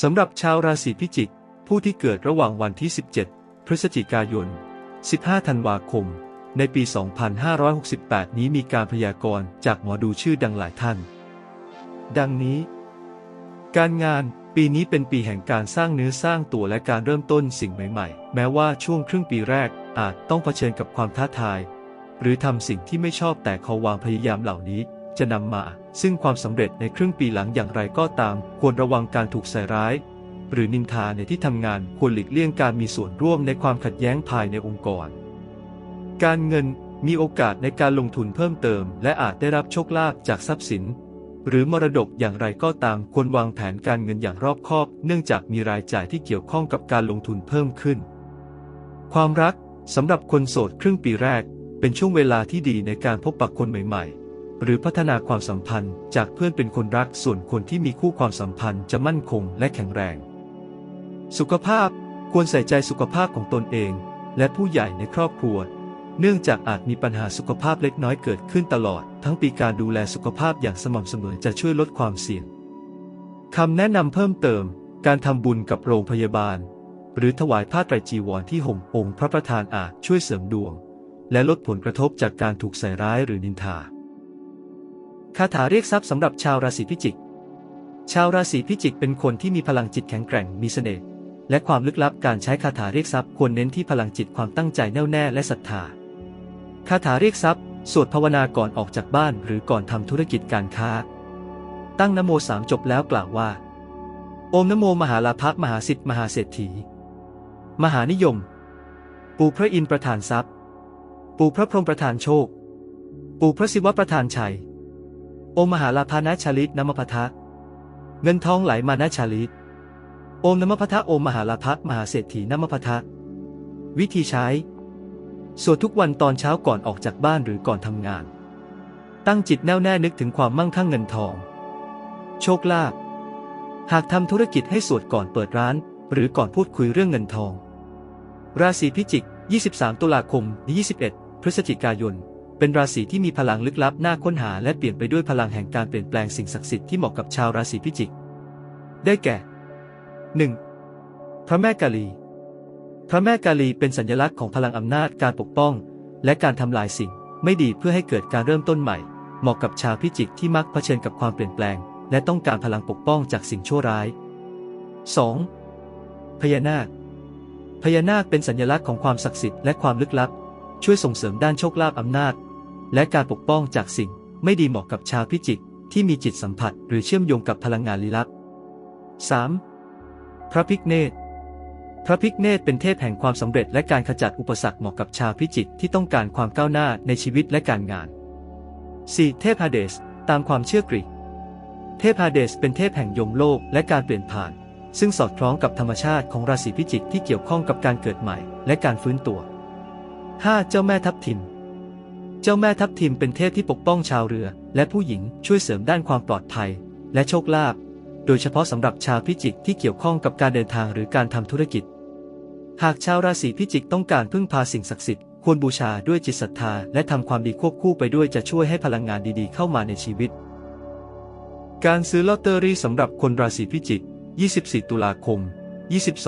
สำหรับชาวราศีพิจิก ผู้ที่เกิดระหว่างวันที่ 17 พฤศจิกายน 15 ธันวาคม ในปี 2568 นี้มีการพยากรณ์จากหมอดูชื่อดังหลายท่าน ดังนี้ การงานปีนี้เป็นปีแห่งการสร้างเนื้อสร้างตัวและการเริ่มต้นสิ่งใหม่ ๆ แม้ว่าช่วงครึ่งปีแรกอาจต้องเผชิญกับความท้าทาย หรือทำสิ่งที่ไม่ชอบแต่เขาวางพยายามเหล่านี้ จะนำมา ซึ่งความสำเร็จในครึ่งปีหลังอย่างไรก็ตาม ควรระวังการถูกใส่ร้าย หรือนินทาในที่ทำงานควรหลีกเลี่ยงการมีส่วนร่วมในความขัดแย้งภายในองค์กร การเงินมีโอกาสในการลงทุนเพิ่มเติม และอาจได้รับโชคลาภจากทรัพย์สิน หรือมรดกอย่างไรก็ตามควรวางแผนการเงินอย่างรอบคอบ เนื่องจากมีรายจ่ายที่เกี่ยวข้องกับการลงทุนเพิ่มขึ้น ความรักสำหรับคนโสดครึ่งปีแรก เป็นช่วงเวลาที่ดีในการพบปะคนใหม่ๆ หรือพัฒนาความสัมพันธ์ จากเพื่อนเป็นคนรักส่วนคนที่มีคู่ความสัมพันธ์จะมั่นคงและแข็งแรง สุขภาพควรใส่ใจสุขภาพของตนเอง และผู้ใหญ่ในครอบครัว เนื่องจากอาจมีปัญหาสุขภาพเล็กน้อยเกิดขึ้นตลอด ทั้งปีการดูแลสุขภาพอย่างสม่ำเสมอจะช่วยลดความเสี่ยงคำแนะนำเพิ่มเติม การทำบุญกับโรงพยาบาล หรือถวายผ้าไตรจีวรที่ห่มองค์พระประธานอาจช่วยเสริมดวง และลดผลกระทบจากการถูกใส่ร้ายหรือนินทา คาถาเรียกทรัพย์สำหรับชาวราศีพิจิก ชาวราศีพิจิกเป็นคนที่มีพลังจิตแข็งแกร่งมีเสน่ห์และความลึกลับการใช้คาถาเรียกทรัพย์ควรเน้นที่พลังจิตความตั้งใจแน่วแน่และศรัทธา คาถาเรียกทรัพย์ สวดภาวนาก่อนออกจากบ้านหรือก่อนทำธุรกิจการค้า ตั้งนโมสามจบแล้วกล่าวว่า โอมนโมมหาลาภมหาสิทธิมหาเศรษฐี มหานิยม ปู่พระอินทร์ประธานทรัพย์ ปู่พระพรหมประธานโชค ปู่พระศิวะประธานชัย โอมมหาลาภานาชาลิตนมพทะเงินทองไหลมานาชาลิต โอมนมพทะโอมมหาลาภมหาเศรษฐีนมพทะวิธีใช้ สวดทุกวันตอนเช้าก่อนออกจากบ้านหรือก่อนทำงาน ตั้งจิตแน่วแน่นึกถึงความมั่งคั่งเงินทอง โชคลาภหากทำธุรกิจให้สวดก่อนเปิดร้าน หรือก่อนพูดคุยเรื่องเงินทอง ราศีพิจิก 23 ตุลาคม 21 พฤศจิกายน เป็นราศีที่มีพลังลึกลับน่าค้นหาและเปลี่ยนไปด้วยพลังแห่งการเปลี่ยนแปลงสิ่งศักดิ์สิทธิ์ที่เหมาะกับชาวราศีพิจิก ได้แก่ 1. พระแม่กาลี พระแม่กาลีเป็นสัญลักษณ์ของพลังอำนาจการปกป้อง และการทำลายสิ่ง ไม่ดีเพื่อให้เกิดการเริ่มต้นใหม่ เหมาะกับชาวพิจิกที่มักเผชิญกับความเปลี่ยนแปลง และต้องการพลังปกป้องจากสิ่งชั่วร้าย 2. พญานาค พญานาคเป็นสัญลักษณ์ของความศักดิ์สิทธิ์และความลึกลับช่วยส่งเสริมด้านโชคลาภอำนาจ และการปกป้องจากสิ่งไม่ดีเหมาะกับชาวพิจิกที่มีจิตสัมผัสหรือเชื่อมโยงกับพลังงานลี้ลับ 3. พระพิกเนตพระพิกเนตเป็นเทพแห่งความสำเร็จและการขจัดอุปสรรคเหมาะกับชาวพิจิกที่ต้องการความก้าวหน้าในชีวิตและการงาน 4. เทพฮาเดส ตามความเชื่อกรีกเทพฮาเดสเป็นเทพแห่งยมโลกและการเปลี่ยนผ่าน ซึ่งสอดคล้องกับธรรมชาติของราศีพิจิกที่เกี่ยวข้องกับการเกิดใหม่และการฟื้นตัว 5. เจ้าแม่ทับทิม เจ้าแม่ทับทิมเป็นเทพที่ปกป้องชาวเรือ และผู้หญิงช่วยเสริมด้านความปลอดภัย และโชคลาภโดยเฉพาะสำหรับชาวพิจิกที่เกี่ยวข้องกับการเดินทางหรือการทำธุรกิจ หากชาวราศีพิจิกต้องการพึ่งพาสิ่งศักดิ์สิทธิ์ควรบูชาด้วยจิตศรัทธา และทำความดีควบคู่ไปด้วยจะช่วยให้พลังงานดีๆ เข้ามาในชีวิต การซื้อลอตเตอรี่สำหรับคนราศีพิจิก 24 ตุลาคม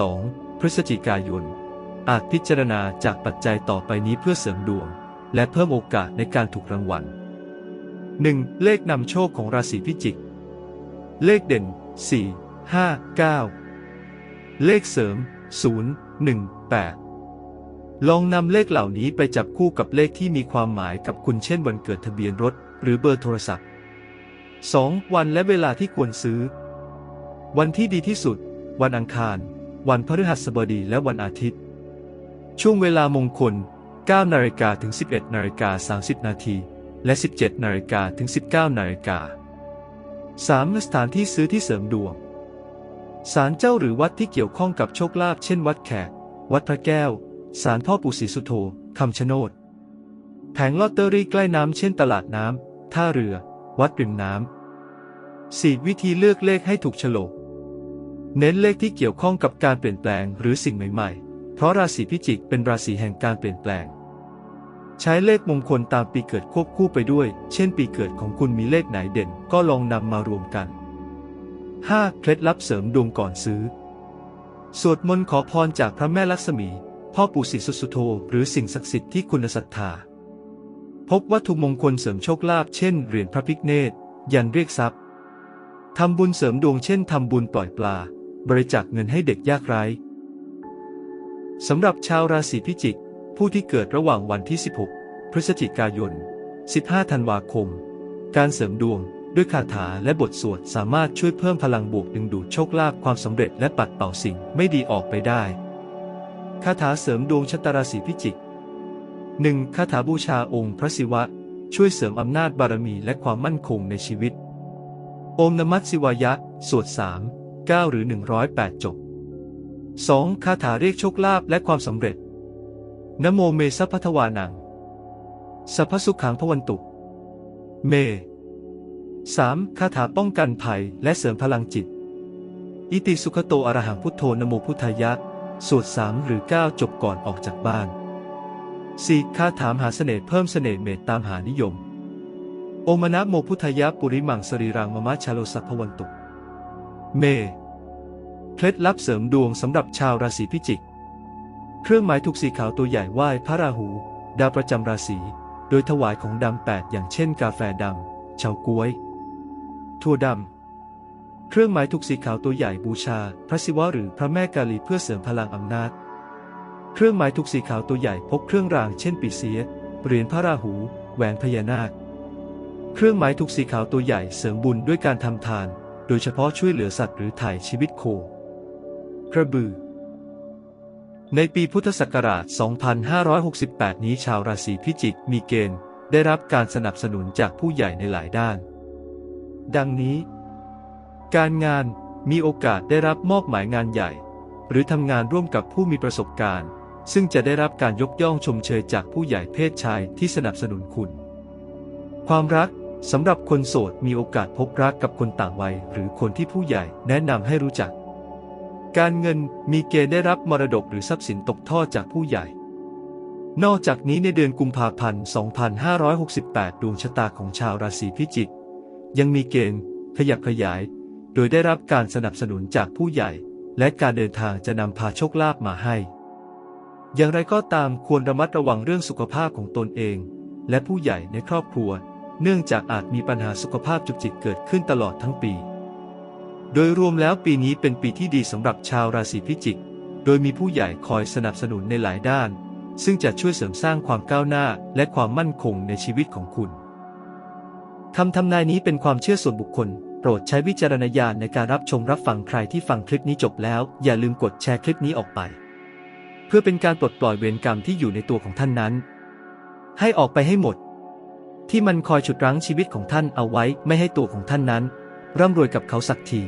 22 พฤศจิกายน อาจพิจารณาจากปัจจัยต่อไปนี้เพื่อเสริมดวง และเพิ่มโอกาสในการถูกรางวัล 1. เลขนำโชคของราศีพิจิก เลขเด่น 4 5 9 เลขเสริม 0 1 8 ลองนำเลขเหล่านี้ไปจับคู่กับเลขที่มีความหมายกับคุณเช่นวันเกิดทะเบียนรถ หรือเบอร์โทรศัพท์ 2. วันและเวลาที่ควรซื้อ วันที่ดีที่สุด วันอังคาร วันพฤหัสบดีและวันอาทิตย์ ช่วงเวลามงคล 9นาฬิกาถึง 11นาฬิกา30 นาที และ 17นาฬิกาถึง 19นาฬิกา 3. สถานที่ซื้อที่เสริมดวงศาลเจ้าหรือวัดที่เกี่ยวข้องกับโชคลาภเช่นวัดแขก วัดพระแก้วศาลพ่อปู่ศรีสุโธคำชะโนด แผงลอตเตอรี่ใกล้น้ำเช่นตลาดน้ำท่าเรือ วัดริมน้ำ 4. วิธีเลือกเลขให้ถูกฉลก เน้นเลขที่เกี่ยวข้องกับการเปลี่ยนแปลงหรือสิ่งใหม่ ๆ เพราะราศีพิจิกเป็นราศีแห่งการเปลี่ยนแปลง ใช้เลขมงคลตามปีเกิดควบคู่ไปด้วย เช่นปีเกิดของคุณมีเลขไหนเด่น ก็ลองนำมารวมกัน 5. เคล็ดลับเสริมดวงก่อนซื้อ สวดมนต์ขอพรจากพระแม่ลักษมี พ่อปู่ศรีสุสุโธ หรือสิ่งศักดิ์สิทธิ์ที่คุณศรัทธา พบวัตถุมงคลเสริมโชคลาภเช่นเหรียญพระพิฆเนศยันเรียกทรัพย์ทำบุญเสริมดวงเช่นทำบุญปล่อยปลา บริจาคเงินให้เด็กยากไร้สำหรับชาวราศีพิจิก ผู้ที่เกิดระหว่างวันที่ 16 พฤศจิกายน 15 ธันวาคม การเสริมดวงด้วยคาถาและบทสวดสามารถช่วยเพิ่มพลังบวกดึงดูดโชคลาภความสำเร็จและปัดเป่าสิ่งไม่ดีออกไปได้ คาถาเสริมดวงชะตาราศีพิจิก 1. คาถาบูชาองค์พระศิวะ ช่วยเสริมอำนาจบารมีและความมั่นคงในชีวิต โอมนมัสสิวายะ สวด 3 9 หรือ 108 จบ 2. คาถาเรียกโชคลาภและความสำเร็จ นโมเมสัพพทวานัง สัพพสุขังพวันตุ เม 3. คาถาป้องกันภัยและเสริมพลังจิต อิติสุขโตอรหังพุทโธนโมพุทธายะ สวด3หรือ 9 จบก่อนออกจากบ้าน 4. คาถามหาเสน่ห์เพิ่มเสน่ห์เมตตามหานิยม โอมนะโมพุทธายะปุริมังสรีรังมมะชาโลสัพพวันตุ เม เคล็ดลับเสริมดวงสำหรับชาวราศีพิจิก เครื่องหมายถูกสีขาวตัวใหญ่ไหว้พระราหู ดาวประจำราศี โดยถวายของดำแปดอย่างเช่นกาแฟดำเฉาก๊วย ถั่วดำ เครื่องหมายถูกสีขาวตัวใหญ่บูชา พระศิวะหรือพระแม่กาลีเพื่อเสริมพลังอำนาจ เครื่องหมายถูกสีขาวตัวใหญ่พกเครื่องรางเช่นปีเสีย เหรียญพระราหู แหวนพญานาค เครื่องหมายถูกสีขาวตัวใหญ่เสริมบุญด้วยการทำทาน โดยเฉพาะช่วยเหลือสัตว์หรือถ่ายชีวิตโค กระบือ ในปีพุทธศักราช 2568 นี้ชาวราศีพิจิกมีเกณฑ์ได้รับการสนับสนุนจากผู้ใหญ่ในหลายด้าน ดังนี้ การงานมีโอกาสได้รับมอบหมายงานใหญ่ หรือทำงานร่วมกับผู้มีประสบการณ์ ซึ่งจะได้รับการยกย่องชมเชยจากผู้ใหญ่เพศชายที่สนับสนุนคุณ ความรักสำหรับคนโสดมีโอกาสพบรักกับคนต่างวัย หรือคนที่ผู้ใหญ่แนะนำให้รู้จัก การเงินมีเกณฑ์ได้รับมรดกหรือทรัพย์สินตกทอดจากผู้ใหญ่ นอกจากนี้ในเดือนกุมภาพันธ์ 2568 ดวงชะตาของชาวราศีพิจิก ยังมีเกณฑ์ขยับขยาย โดยได้รับการสนับสนุนจากผู้ใหญ่ และการเดินทางจะนำพาโชคลาภมาให้ อย่างไรก็ตามควรระมัดระวังเรื่องสุขภาพของตนเอง และผู้ใหญ่ในครอบครัว เนื่องจากอาจมีปัญหาสุขภาพจุกจิกเกิดขึ้นตลอดทั้งปี โดยรวมแล้วปีนี้เป็นปีที่ดีสำหรับชาวราศีพิจิก โดยมีผู้ใหญ่คอยสนับสนุนในหลายด้าน ซึ่งจะช่วยเสริมสร้างความก้าวหน้าและความมั่นคงในชีวิตของคุณคำทำนายนี้เป็นความเชื่อส่วนบุคคล โปรดใช้วิจารณญาณในการรับชมรับฟังใครที่ฟังคลิปนี้จบแล้ว อย่าลืมกดแชร์คลิปนี้ออกไป เพื่อเป็นการปลดปล่อยเวรกรรมที่อยู่ในตัวของท่านนั้น ให้ออกไปให้หมด ที่มันคอยฉุดรั้งชีวิตของท่านเอาไว้ไม่ให้ตัวของท่านนั้นร่ำรวยกับเขาสักที